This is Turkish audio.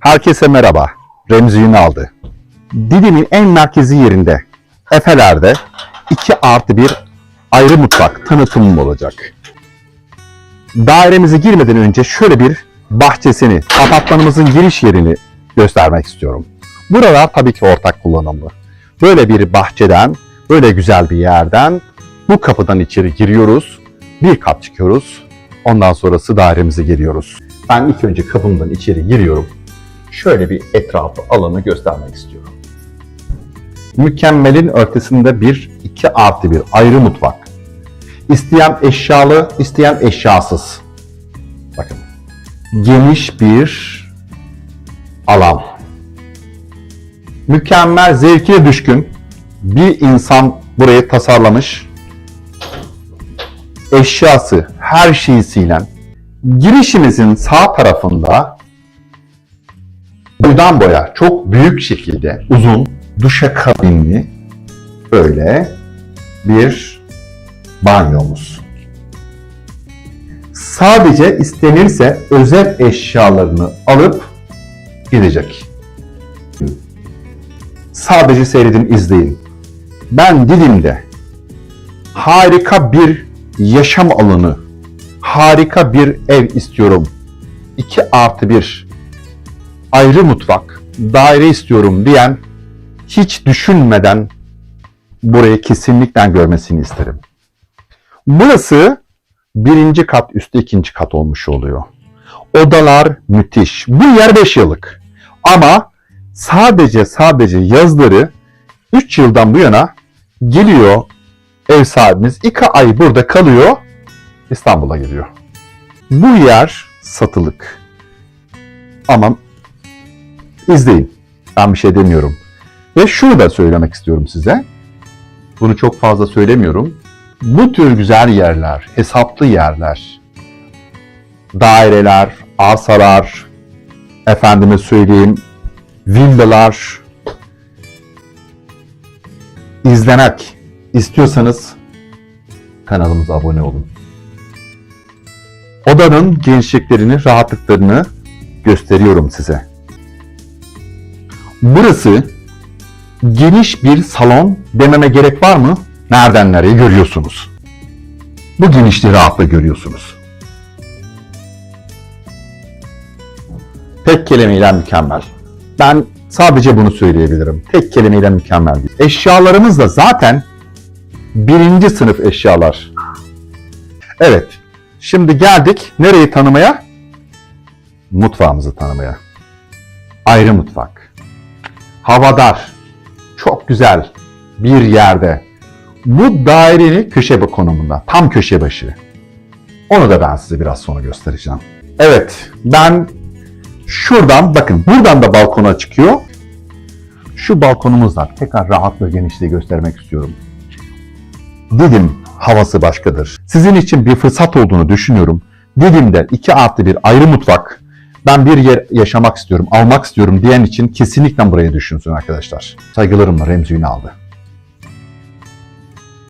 Herkese merhaba. Remzi Ünal'dı. Didim'in en merkezi yerinde Efeler'de 2 artı 1 ayrı mutfak tanıtımım olacak. Dairemize girmeden önce şöyle bir bahçesini, apartmanımızın giriş yerini göstermek istiyorum. Buralar tabii ki ortak kullanımlı. Böyle bir bahçeden, böyle güzel bir yerden bu kapıdan içeri giriyoruz. Bir kat çıkıyoruz. Ondan sonrası dairemize giriyoruz. Ben ilk önce kapımdan içeri giriyorum. Şöyle bir etrafı, alanı göstermek istiyorum. Mükemmelin ötesinde bir, iki artı bir ayrı mutfak. İsteyen eşyalı, isteyen eşyasız. Bakın. Geniş bir alan. Mükemmel, zevkine düşkün bir insan burayı tasarlamış. Eşyası, her şeysiyle girişimizin sağ tarafında boydan boya çok büyük şekilde uzun duşakabinli böyle bir banyomuz. Sadece istenirse özel eşyalarını alıp gidecek. Sadece seyredin, izleyin. Ben Didim'de harika bir yaşam alanı, harika bir ev istiyorum. 2 artı bir ayrı mutfak, daire istiyorum diyen hiç düşünmeden burayı kesinlikle görmesini isterim. Burası birinci kat üstü ikinci kat olmuş oluyor. Odalar müthiş. Bu yer 5 yıllık. Ama sadece sadece yazları 3 yıldan bu yana geliyor ev sahibimiz 2 ay burada kalıyor İstanbul'a geliyor. Bu yer satılık. Ama izleyin. Ben bir şey demiyorum. Ve şunu da söylemek istiyorum size. Bunu çok fazla söylemiyorum. Bu tür güzel yerler, hesaplı yerler, daireler, arsalar, efendime söyleyeyim, villalar izlemek istiyorsanız kanalımıza abone olun. Odanın genişliklerini, rahatlıklarını gösteriyorum size. Burası geniş bir salon dememe gerek var mı? Nereden nereye görüyorsunuz. Bu genişliği rahatla görüyorsunuz. Tek kelimeyle mükemmel. Ben sadece bunu söyleyebilirim. Tek kelimeyle mükemmel. Eşyalarımız da zaten birinci sınıf eşyalar. Evet. Şimdi geldik nereyi tanımaya? Mutfağımızı tanımaya. Ayrı mutfak. Havadar. Çok güzel bir yerde. Bu dairenin köşe konumunda. Tam köşe başı. Onu da ben size biraz sonra göstereceğim. Evet. Ben şuradan bakın buradan da balkona çıkıyor. Şu balkonumuzdan tekrar rahatlığı genişliği göstermek istiyorum. Didim havası başkadır. Sizin için bir fırsat olduğunu düşünüyorum. Didim'de 2 artı bir ayrı mutfak. Ben bir yer yaşamak istiyorum, almak istiyorum diyen için kesinlikle burayı düşünsün arkadaşlar. Saygılarımla Remzi Ünal'dı.